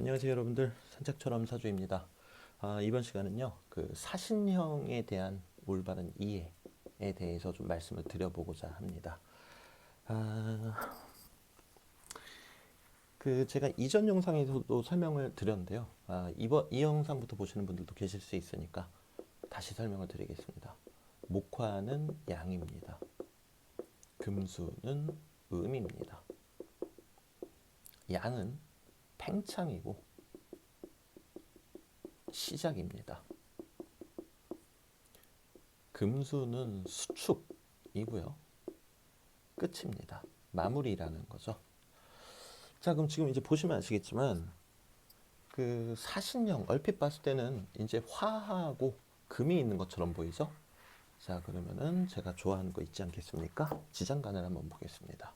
안녕하세요 여러분들 산책처럼 사주입니다. 아, 이번 시간은요 그 사신형에 대한 올바른 이해에 대해서 좀 말씀을 드려보고자 합니다. 아, 그 제가 이전 영상에서도 설명을 드렸는데요. 아, 이번 이 영상부터 보시는 분들도 계실 수 있으니까 다시 설명을 드리겠습니다. 목화는 양입니다. 금수는 음입니다. 양은 팽창이고 시작입니다. 금수는 수축이고요. 끝입니다. 마무리라는 거죠. 자, 그럼 지금 이제 보시면 아시겠지만 그 사신형 얼핏 봤을 때는 이제 화하고 금이 있는 것처럼 보이죠? 자, 그러면은 제가 좋아하는 거 있지 않겠습니까? 지장간을 한번 보겠습니다.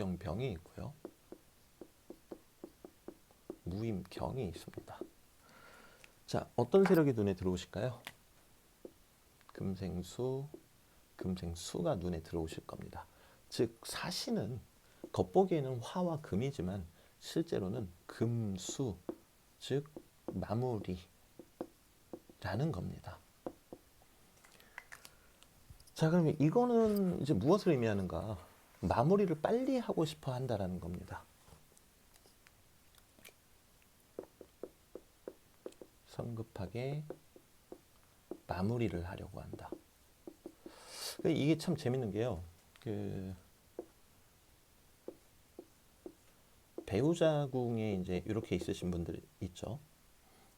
무경병이 있고요. 무임경이 있습니다. 자, 어떤 세력이 눈에 들어오실까요? 금생수, 금생수가 눈에 들어오실 겁니다. 즉, 사신은 겉보기에는 화와 금이지만 실제로는 금수, 즉 마무리라는 겁니다. 자, 그러면 이거는 이제 무엇을 의미하는가? 마무리를 빨리 하고 싶어 한다라는 겁니다. 성급하게 마무리를 하려고 한다. 그 이게 참 재밌는 게요. 그 배우자궁에 이제 이렇게 있으신 분들 있죠.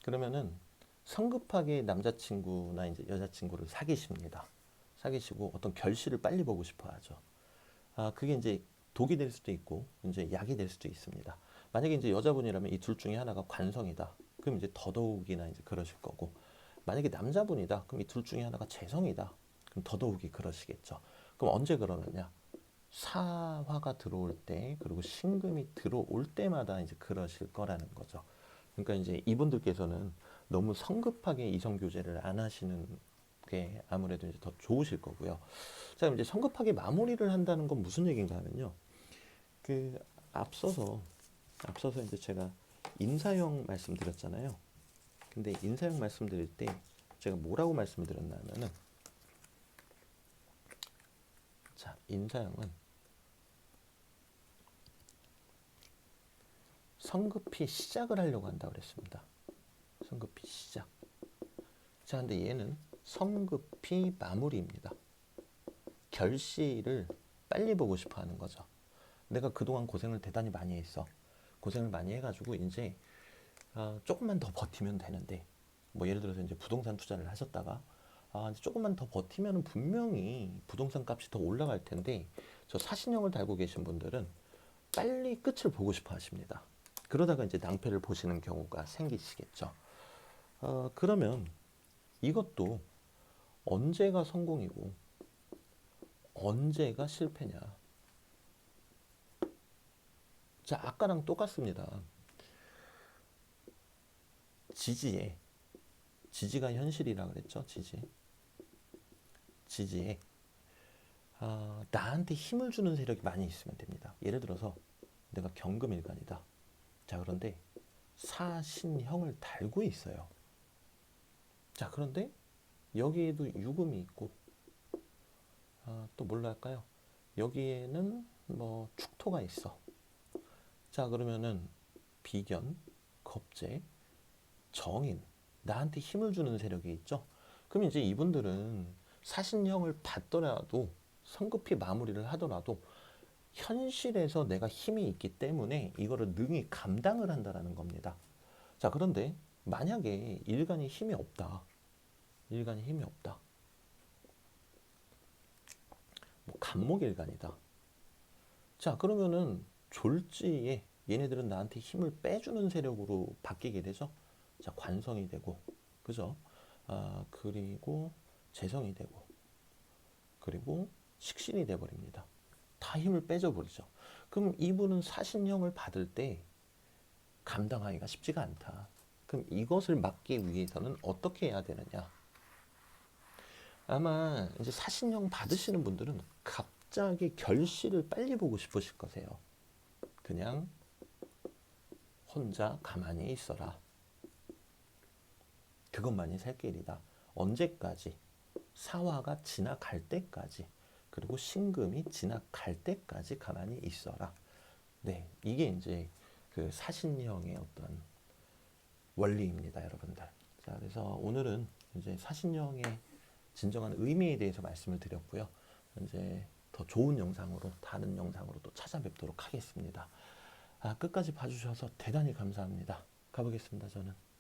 그러면은 성급하게 남자친구나 이제 여자친구를 사귀십니다. 사귀시고 어떤 결실을 빨리 보고 싶어 하죠. 아, 그게 이제 독이 될 수도 있고 이제 약이 될 수도 있습니다. 만약에 이제 여자분이라면 이 둘 중에 하나가 관성이다. 그럼 이제 더더욱이나 이제 그러실 거고 만약에 남자분이다. 그럼 이 둘 중에 하나가 재성이다. 그럼 더더욱이 그러시겠죠. 그럼 언제 그러느냐? 사화가 들어올 때 그리고 신금이 들어올 때마다 이제 그러실 거라는 거죠. 그러니까 이제 이분들께서는 너무 성급하게 이성 교제를 안 하시는 게 아무래도 이제 더 좋으실 거고요. 자, 이제 성급하게 마무리를 한다는 건 무슨 얘기인가 하면요. 그 앞서서 앞서서 이제 제가 인사형 말씀드렸잖아요. 근데 인사형 말씀드릴 때 제가 뭐라고 말씀드렸나 하면은 자, 인사형은 성급히 시작을 하려고 한다고 그랬습니다. 성급히 시작. 자, 근데 얘는 성급히 마무리입니다. 결실을 빨리 보고 싶어 하는 거죠. 내가 그동안 고생을 대단히 많이 했어. 고생을 많이 해가지고 이제 아, 조금만 더 버티면 되는데 뭐 예를 들어서 이제 부동산 투자를 하셨다가 아, 이제 조금만 더 버티면 분명히 부동산 값이 더 올라갈 텐데 저 사신형을 달고 계신 분들은 빨리 끝을 보고 싶어 하십니다. 그러다가 이제 낭패를 보시는 경우가 생기시겠죠. 어, 그러면 이것도 언제가 성공이고 언제가 실패냐. 자, 아까랑 똑같습니다. 지지에 지지가 현실이라 그랬죠. 지지. 지지에 아, 나한테 힘을 주는 세력이 많이 있으면 됩니다. 예를 들어서 내가 경금일간이다. 자, 그런데 사신형을 달고 있어요. 자, 그런데 여기에도 유금이 있고 아, 또 뭘로 할까요? 여기에는 뭐 축토가 있어. 자, 그러면은 비견, 겁재, 정인, 나한테 힘을 주는 세력이 있죠. 그럼 이제 이분들은 사신형을 받더라도 성급히 마무리를 하더라도 현실에서 내가 힘이 있기 때문에 이거를 능히 감당을 한다라는 겁니다. 자, 그런데 만약에 일간이 힘이 없다. 일간이 힘이 없다. 뭐 간목 일간이다. 자, 그러면은 졸지에 얘네들은 나한테 힘을 빼주는 세력으로 바뀌게 되죠. 자, 관성이 되고, 그죠? 아, 그리고 재성이 되고, 그리고 식신이 돼버립니다. 다 힘을 빼줘버리죠. 그럼 이분은 사신형을 받을 때 감당하기가 쉽지가 않다. 그럼 이것을 막기 위해서는 어떻게 해야 되느냐? 아마 이제 사신형 받으시는 분들은 갑 갑자기 결실을 빨리 보고 싶으실 거세요. 그냥 혼자 가만히 있어라. 그것만이 살 길이다. 언제까지? 사화가 지나갈 때까지. 그리고 신금이 지나갈 때까지 가만히 있어라. 네, 이게 이제 그 사신형의 어떤 원리입니다, 여러분들. 자, 그래서 오늘은 이제 사신형의 진정한 의미에 대해서 말씀을 드렸고요. 이제 더 좋은 영상으로 다른 영상으로 또 찾아뵙도록 하겠습니다. 아, 끝까지 봐주셔서 대단히 감사합니다. 가보겠습니다, 저는.